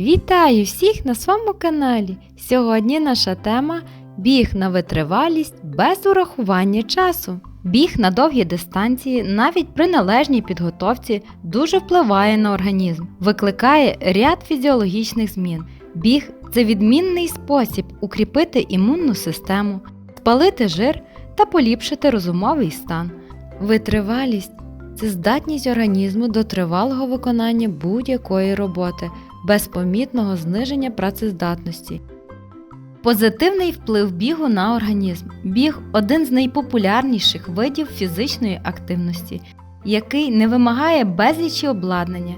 Вітаю всіх на своєму каналі. Сьогодні наша тема біг на витривалість без урахування часу. Біг на довгі дистанції, навіть при належній підготовці, дуже впливає на організм, викликає ряд фізіологічних змін. Біг це відмінний спосіб укріпити імунну систему, спалити жир та поліпшити розумовий стан. Витривалість це здатність організму до тривалого виконання будь-якої роботи без помітного зниження працездатності. Позитивний вплив бігу на організм. Біг один з найпопулярніших видів фізичної активності, який не вимагає безлічі обладнання.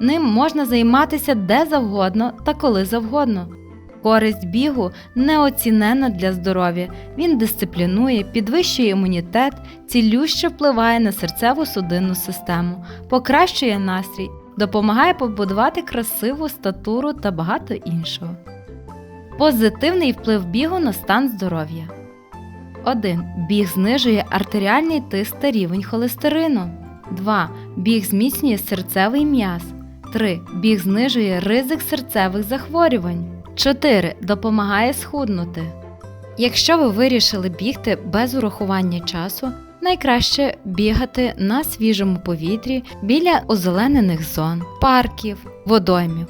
Ним можна займатися де завгодно та коли завгодно. Користь бігу неоцінена для здоров'я. Він дисциплінує, підвищує імунітет, цілюще впливає на серцево судинну систему, покращує настрій, допомагає побудувати красиву статуру та багато іншого. Позитивний вплив бігу на стан здоров'я. 1. Біг знижує артеріальний тиск та рівень холестерину. 2. Біг зміцнює серцевий м'яз. 3. Біг знижує ризик серцевих захворювань. 4. Допомагає схуднути. Якщо ви вирішили бігти без урахування часу, найкраще бігати на свіжому повітрі біля озеленених зон, парків, водоймів.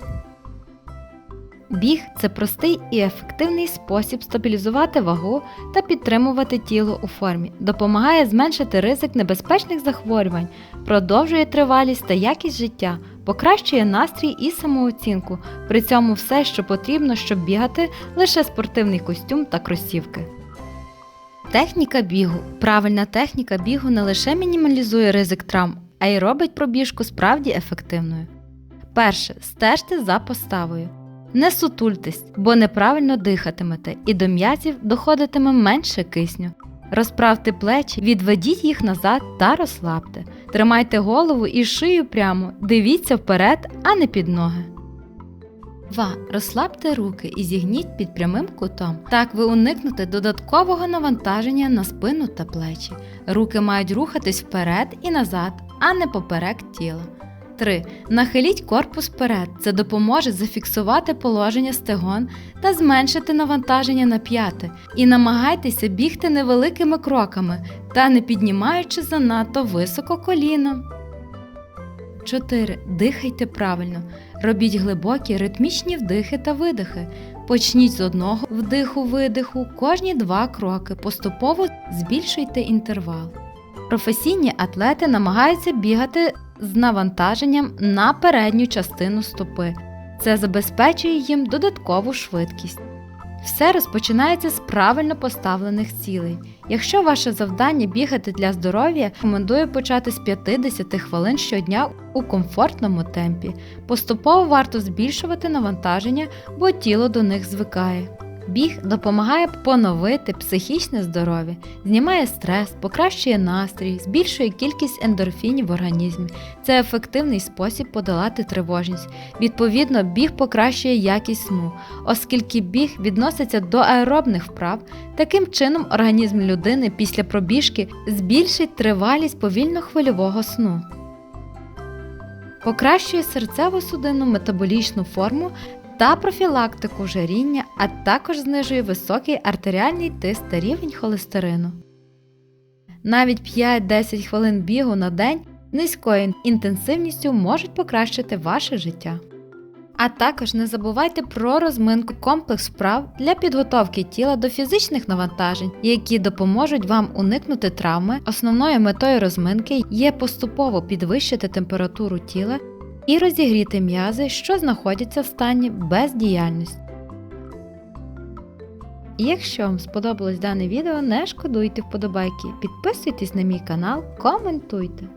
Біг це простий і ефективний спосіб стабілізувати вагу та підтримувати тіло у формі, допомагає зменшити ризик небезпечних захворювань, продовжує тривалість та якість життя, покращує настрій і самооцінку. При цьому все, що потрібно, щоб бігати, лише спортивний костюм та кросівки. Техніка бігу. Правильна техніка бігу не лише мінімалізує ризик травм, а й робить пробіжку справді ефективною. Перше. Стежте за поставою. Не сутультесь, бо неправильно дихатимете, і до м'язів доходитиме менше кисню. Розправте плечі, відведіть їх назад та розслабте. Тримайте голову і шию прямо, дивіться вперед, а не під ноги. 2. Розслабте руки і зігніть під прямим кутом. Так ви уникнете додаткового навантаження на спину та плечі. Руки мають рухатись вперед і назад, а не поперек тіла. 3. Нахиліть корпус вперед. Це допоможе зафіксувати положення стегон та зменшити навантаження на п'яти. І намагайтеся бігти невеликими кроками та не піднімаючи занадто високо коліном. 4. Дихайте правильно. Робіть глибокі ритмічні вдихи та видихи. Почніть з одного вдиху-видиху кожні два кроки. Поступово збільшуйте інтервал. Професійні атлети намагаються бігати з навантаженням на передню частину стопи. Це забезпечує їм додаткову швидкість. Все розпочинається з правильно поставлених цілей. Якщо ваше завдання бігати для здоров'я, рекомендую почати з 50 хвилин щодня у комфортному темпі. Поступово варто збільшувати навантаження, бо тіло до них звикає. Біг допомагає поновити психічне здоров'я, знімає стрес, покращує настрій, збільшує кількість ендорфінів в організмі. Це ефективний спосіб подолати тривожність. Відповідно, біг покращує якість сну, оскільки біг відноситься до аеробних вправ. Таким чином, організм людини після пробіжки збільшить тривалість повільно-хвильового сну. Покращує серцево-судинну метаболічну форму та профілактику жаріння, а також знижує високий артеріальний тиск та рівень холестерину. Навіть 5-10 хвилин бігу на день низькою інтенсивністю можуть покращити ваше життя. А також не забувайте про розминку комплекс вправ для підготовки тіла до фізичних навантажень, які допоможуть вам уникнути травми. Основною метою розминки є поступово підвищити температуру тіла і розігріти м'язи, що знаходяться в стані бездіяльності. Якщо вам сподобалось дане відео, не шкодуйте вподобайки, підписуйтесь на мій канал, коментуйте.